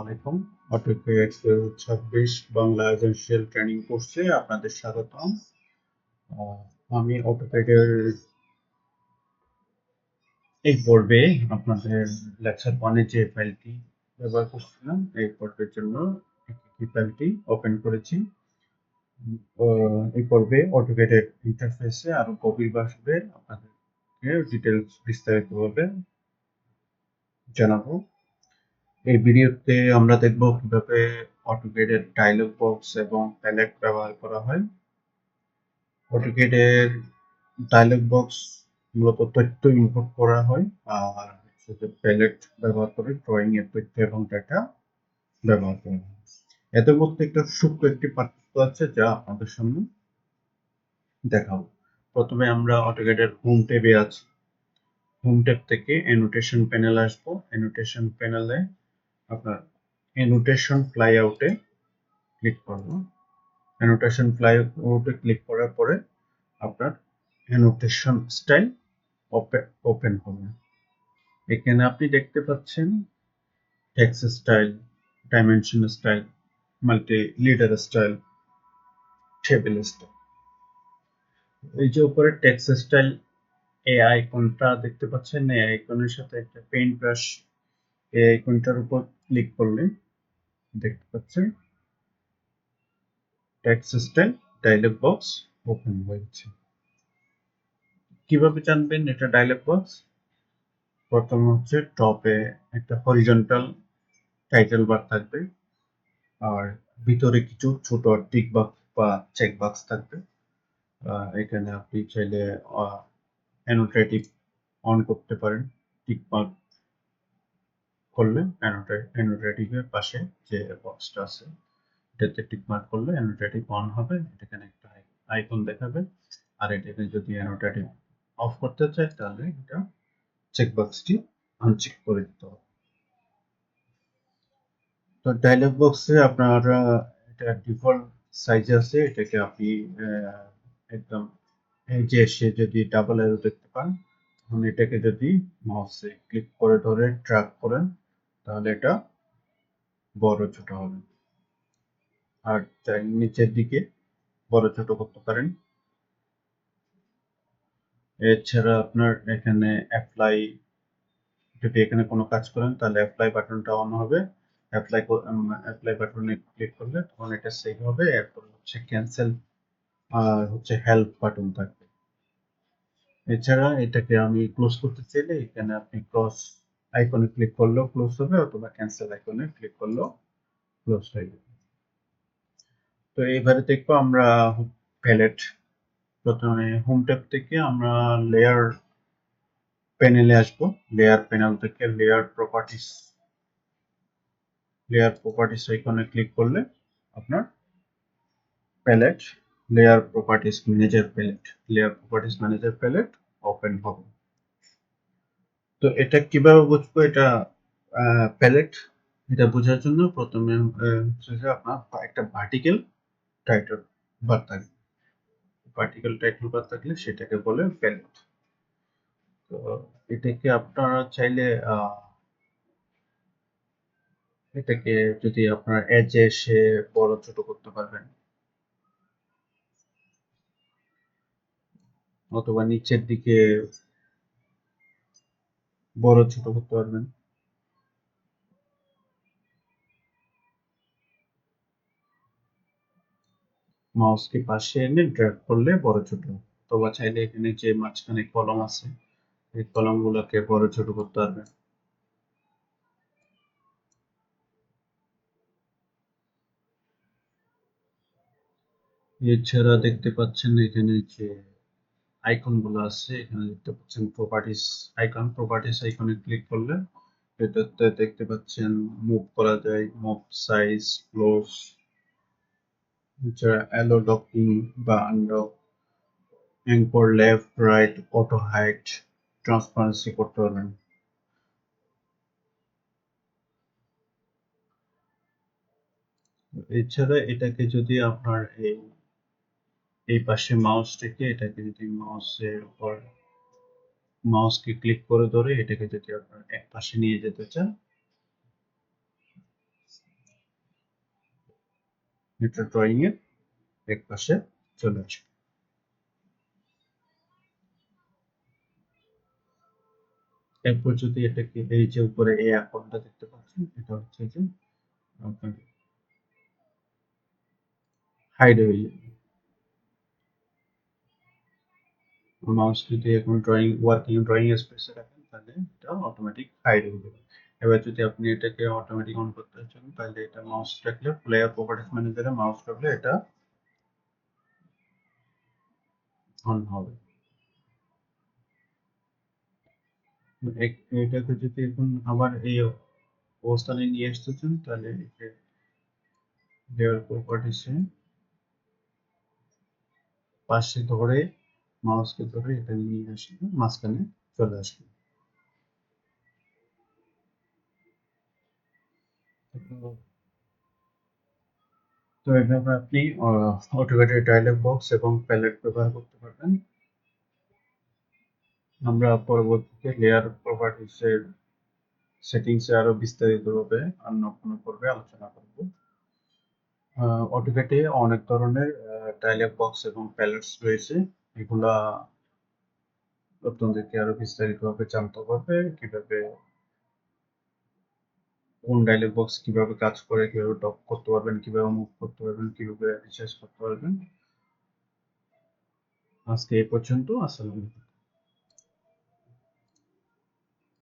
আলাইকুম। অটোকেট ছাব্বিশ বাংলা এজেন্সিয়াল ট্রেনিং কোর্সে আপনাদের স্বাগতম। আমি অটোকেটের এই পর্বে আপনাদের লেকচার ওয়ানে যে ফাইলটি ব্যবহার করছিলাম, এই পর্বের জন্য এই ফাইলটি ওপেন করেছি। এই পর্বে অটোকেটের ইন্টারফেসে আরও গভীরভাবে আপনাদেরকে ডিটেলস বিস্তারিতভাবে জানাব। এই ভিডিওতে আমরা দেখব কীভাবে অটোকেডের ডায়লগ বক্স এবং প্যালেট ব্যবহার করা হয়। অটোকেডের ডায়লগ বক্স মূলত তথ্য ইনপুট করা হয়, আর হচ্ছে প্যালেট ব্যবহার করে ড্রয়িং এর তথ্য এবং ডেটা ব্যবহার করা হয়। এদের মধ্যে একটা সূক্ষ্ম একটি পার্থক্য আছে যা আপনাদের সামনে দেখাবো। প্রথমে আমরা অটোকেডের হোম ট্যাবে আছি। হোম ট্যাব থেকে অ্যানোটেশন প্যানেল আসব। অ্যানোটেশন প্যানেলে আপনার অ্যানোটেশন ফ্লাইআউটে ক্লিক করব। অ্যানোটেশন ফ্লাইআউটে ক্লিক করার পরে আপনার অ্যানোটেশন স্টাইল ওপেন হবে এখানে আপনি দেখতে পাচ্ছেন text style dimension style multi leader style table style এই যে উপরে টেক্সট স্টাইল এই আইকনটা দেখতে পাচ্ছেন এই আইকনের সাথে একটা পেইন্ট ব্রাশ এই আইকনটার উপর ক্লিক করলে দেখতে পাচ্ছেন text style dialog box open হয়েছে কীভাবে জানবেন এটা ডায়লগ বক্স প্রথম হচ্ছে টপে একটা হরিজন্টাল টাইটেল বার থাকবে, আর ভিতরে কিছু ছোট টিক বক্স বা চেক বক্স থাকবে। এখানে আপনি চাইলে অ্যানোটেটিভ অন করতে পারেন টিক মার্ক করলে অ্যানোটেটিভের পাশে যে বক্সটা আছে, এটাতে টিক মার্ক করলে অ্যানোটেটিভ অন হবে এখানে একটা আইকন দেখাবে। আর এটাকে যদি অ্যানোটেটিভ অফ করতে চাই তাহলে এটা চেকবক্সটি আনচেক করে দিতে হবে। তো ডায়লগ বক্সে আপনার এটা ডিফল্ট সাইজে আছে, এটাকে আপনি একদম এই যে এসে যদি ডাবল অ্যারো দেখতে পান এটাকে যদি মাউসে ক্লিক করে ধরে ট্র্যাক করেন তাহলে এটা বড় ছোট হবে। আর চাই নিচের দিকে বড় ছোট করতে পারেন। এছাড়া আপনার এখানে অ্যাপ্লাই যদি এখানে কোনো কাজ করেন, তাহলে অ্যাপ্লাই বাটনটা অন হবে। অ্যাপ্লাই অ্যাপ্লাই বাটনে ক্লিক করলে তখন এটা সেভ হবে। এরপর হচ্ছে ক্যান্সেল আর হচ্ছে হেল্প বাটন থাকবে। এছাড়া এটাকে আমি ক্লোজ করতে চাইলে এখানে আপনি ক্রস আইকনে ক্লিক করলেও ক্লোজ হবে অথবা ক্যান্সেল আইকনে ক্লিক করলেও ক্লোজ হয়ে যাবে। তো এইবারে দেখব আমরা প্যালেট প্রথমে হোম ট্যাব থেকে আমরা লেয়ার প্যানেলে আসব। লেয়ার প্যানেল থেকে লেয়ার প্রপার্টিস লেয়ার প্রপার্টিস আইকনে ক্লিক করলে আপনার palette layer properties manager palette layer properties manager palette open হবে। তো এটা কীভাবে বুঝব? এটা প্যালেট এটা বোঝার জন্য প্রথমে হচ্ছে আপনার একটা ভার্টিক্যাল টাইটেল বার থাকবে। ভার্টিক্যাল টাইটেল বার থাকলে সেটাকে বলে প্যালেট তো এটাকে আপনারা চাইলে এটাকে যদি আপনার এজে এসে বড় ছোট করতে পারবেন। অথবা নিচের দিকে বড় ছোট করতে পারবেন মাউসকে পাশে এনে ড্র্যাগ করলে বড় ছোট। অথবা চাইলে এখানে যে মাঝখানে কলম আছে, এই কলম গুলাকে বড় ছোট করতে পারবেন এছাড়া দেখতে পাচ্ছেন এখানে যে আইকনগুলো আছে, এখানে দেখতে পাচ্ছেন প্রপার্টিস আইকন প্রপার্টিস আইকনে ক্লিক করলে এটাতে দেখতে পাচ্ছেন মুভ করা যায় মুভ সাইজ ক্লোজ এছাড়া অ্যালো লকিং বা unlock anchor left right auto height transparency করতে পারবেন। এছাড়া এটাকে যদি আপনার এই এই পাশে মাউস রেখে এটাকে যদি মাউসের উপর মাউসকে ক্লিক করে ধরে এটাকে যদি আপনার এক পাশে নিয়ে যেতে চান এটা ড্রয়িং এর এক পাশে চলে আসবে। এরপর যদি এটাকে এই যে উপরে এই আইকনটা দেখতে পাচ্ছেন, এটা হচ্ছে যে আপনার হাইড হয়ে যাবে মাউস যদি এখন ড্রয়িং ওয়ার্কিং ড্রয়িং স্পেসে রাখেন, তাহলে এটা অটোমেটিক হাইড হয়ে যাবে। এবার যদি আপনি এটাকে অটোমেটিক অন করতে চান, তাহলে এটা মাউস রাখলে প্লেয়ার প্রপার্টিস ম্যানেজারে মাউস রাখলে এটা অন হবে। এটাকে যদি এখন আবার এই অবস্থানে নিয়ে আসতে চান, তাহলে লেয়ার প্রপার্টিসে পাশে ধরে মাউসকে ধরে এটা নিয়ে আসলে মাঝখানে চলে আসবে তো এভাবে আপনি অটোমেটেড ডায়লগ বক্স এবং প্যালেট ব্যবহার করতে পারবেন। আমরা পরবর্তীতে লেয়ার প্রপার্টিসের সেটিংসে আরও বিস্তারিত বিস্তারিতভাবে অন্য কোনো পর্বে আলোচনা করব। অটোকেটে অনেক ধরনের ডায়লগ বক্স এবং প্যালেটস রয়েছে। এগুলা আপনাদেরকে আরও বিস্তারিত ভাবে জানতে পারবে কীভাবে কোন ডায়লগ বক্স কীভাবে কাজ করে, কীভাবে টপ করতে পারবেন, কীভাবে মুভ করতে পারবেন, কীভাবে রিচার্জ করতে পারবেন। আজকে এই পর্যন্ত, আসসালামু আলাইকুম।